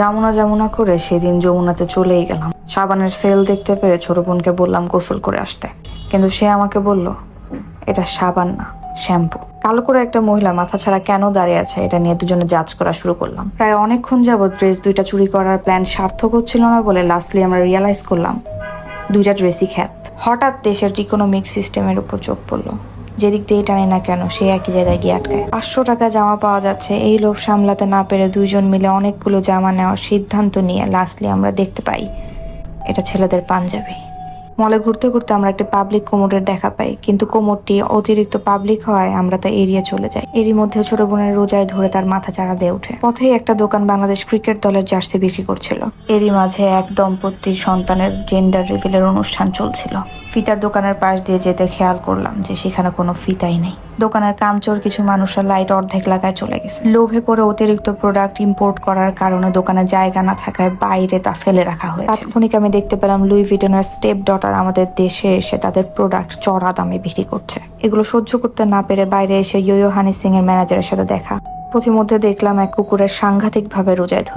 যমুনা যমুনা করে সেদিন যমুনাতে চলেই গেলাম। সাবানের সেল দেখতে পেয়ে ছোট বোনকে বললাম গোসল করে আসতে। কিন্তু সে আমাকে বলল, এটা সাবান না, শ্যাম্পু। কালো করে একটা মহিলা মাথা ছাড়া কেন দাঁড়িয়ে আছে, এটা নিয়ে দুজনে জাজ করা শুরু করলাম। প্রায় অনেকক্ষণ যাবত ড্রেস দুইটা চুরি করার প্ল্যান সার্থক হচ্ছিল না বলে লাস্টলি আমরা রিয়ালাইজ করলাম, দুইটা ড্রেসই খ্যাত। হঠাৎ দেশের ইকোনমিক সিস্টেমের উপর চোখ পড়ল। যেদিক দিয়ে টানে না কেন, সে একই জায়গায় গিয়ে আটকায়। পাঁচশো টাকা জামা পাওয়া যাচ্ছে। এই লোভ সামলাতে না পেরে দুইজন মিলে অনেকগুলো জামা নেওয়ার সিদ্ধান্ত নিয়ে লাস্টলি আমরা দেখতে পাই, এটা ছেলেদের পাঞ্জাবি। মলে ঘুরতে ঘুরতে আমরা একটা পাবলিক কোমোডের দেখা পাই, কিন্তু কোমোডটি অতিরিক্ত পাবলিক হয় আমরা তা এড়িয়ে চলে যাই। এরই মধ্যে ছোট বোনের রোজায় ধরে তার মাথা চারা দিয়ে ওঠে। পথেই একটা দোকান বাংলাদেশ ক্রিকেট দলের জার্সি বিক্রি করছিল। এরই মাঝে এক দম্পতির সন্তানের জেন্ডার রিভিলের অনুষ্ঠান চলছিল। ফিতার দোকানের পাশ দিয়ে যেতে খেয়াল করলাম যে সেখানে কোনো ফিতাই নেই। দোকানের কামচোর কিছু মানুষের লাইট অর্ধেক লাগায় চলে গেছে। লোভে পড়ে অতিরিক্ত প্রোডাক্ট ইম্পোর্ট করার কারণে দোকানে জায়গা না থাকায় বাইরে তা ফেলে রাখা হয়েছে। তাৎক্ষণিক আমি দেখতে পেলাম লুই ভিটনের স্টেপ ডটার আমাদের দেশে এসে তাদের প্রোডাক্ট চড়া দামে বিক্রি করছে। এগুলো সহ্য করতে না পেরে বাইরে এসে ইয়ো হানি সিং এর ম্যানেজারের সাথে দেখা। পথিমধ্যে দেখলাম এক কুকুরের সাংঘাতিক ভাবে রোজায়